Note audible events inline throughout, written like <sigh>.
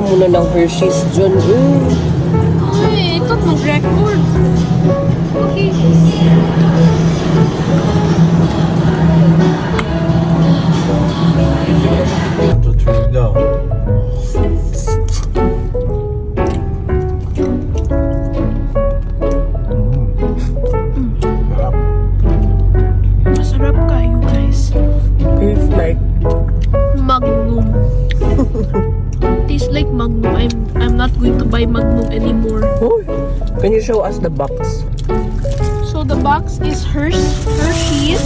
muna ng Hershey's dyan. Mm. Ay, ito mag-record. Okay. I'm not going to buy Magnum anymore. oh, can you show us the box? So the box is Hersh Hershey's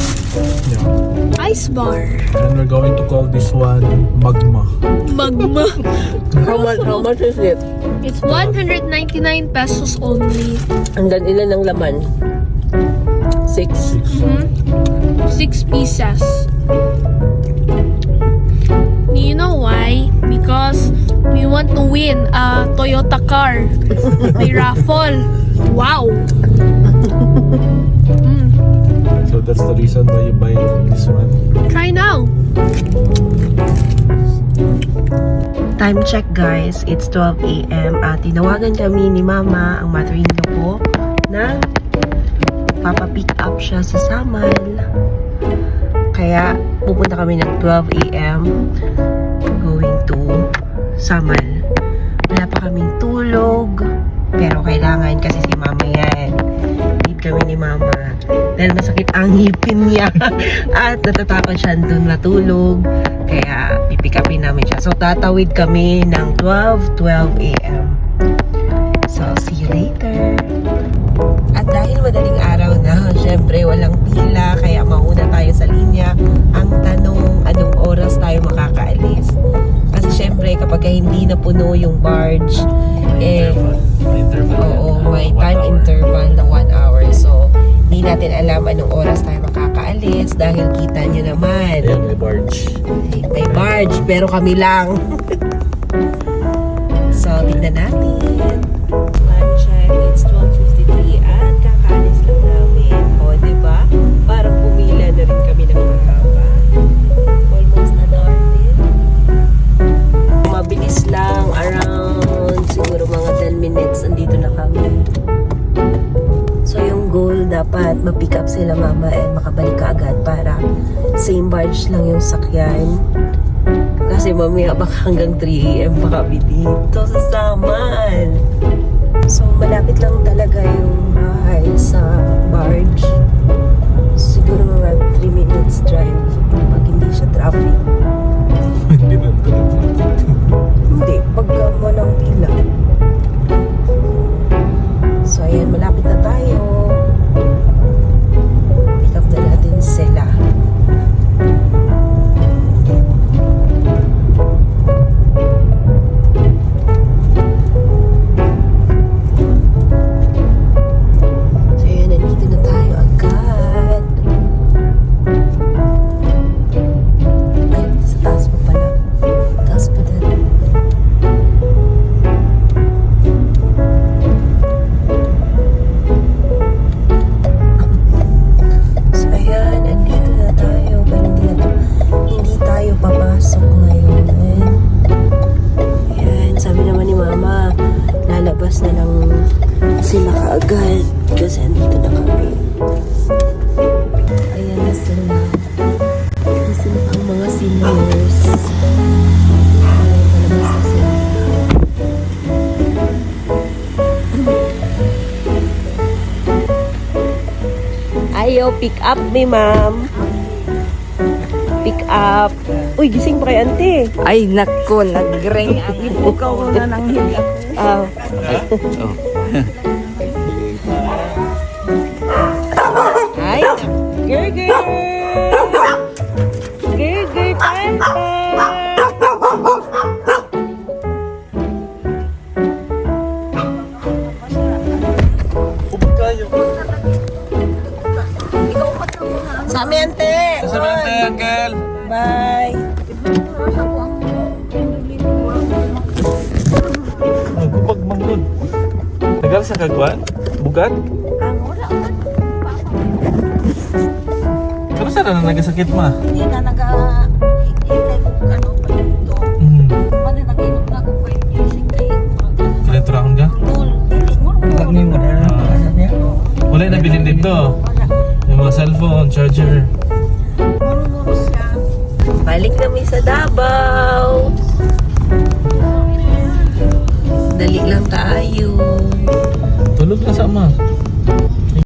Yeah. Ice Bar. And we're going to call this one Magma. Magma. <laughs> How much, how much is it? It's 199 pesos only. Hanggang ilan ang laman? Six win a Toyota car. May raffle. Wow. Mm. So that's the reason why you buy this one. Try now. Time check guys, it's 12 a.m. At tinawagan kami ni Mama, ang mother-in-law ko, na papapick up siya sa Samal. Kaya pupunta kami ng 12 a.m. going to Samal. Tulog, pero kailangan kasi si Mama yan. Need kami ni Mama. Dahil masakit ang ngipin niya. <laughs> At natatakot siya doon matulog. Kaya pipick upin namin siya. So tatawid kami ng 12, 12 a.m. So see you later. At dahil madaling araw na, syempre walang pila, kaya mauna tayo sa linya. Ang tanong, anong oras tayo makakaalis? Kasi syempre kapag hindi na puno yung barge, eh, interval. Oo, may One time hour. interval na 1 hour. So, hindi natin alam anong oras tayo makakaalis dahil kita nyo naman. Ayan, may barge. May barge, pero kami lang. <laughs> so, tingnan natin. Ma-pick up sila mama and makabalik ka agad para same barge lang yung sakyan. Kasi mamaya baka hanggang 3 a.m. pa kami dito sa Samal. So malapit lang talaga yung bahay sa sila. Ayo, pick up ni ma'am. Pick up. Uy, gising pa kay ante. Ay, nako, nag-ring ang ipukaw na ng higa ko. Ah. Ay, <laughs> Sa amin, ante! Sasabihin tayo, Uncle. Bye! Magkupag manggod. Tagal sa kagwan? Bugat? Pero saan na nagasakit ma? Hindi na naga... Balik kami sa Davao. Dali lang tayo. Tulog na sa ama.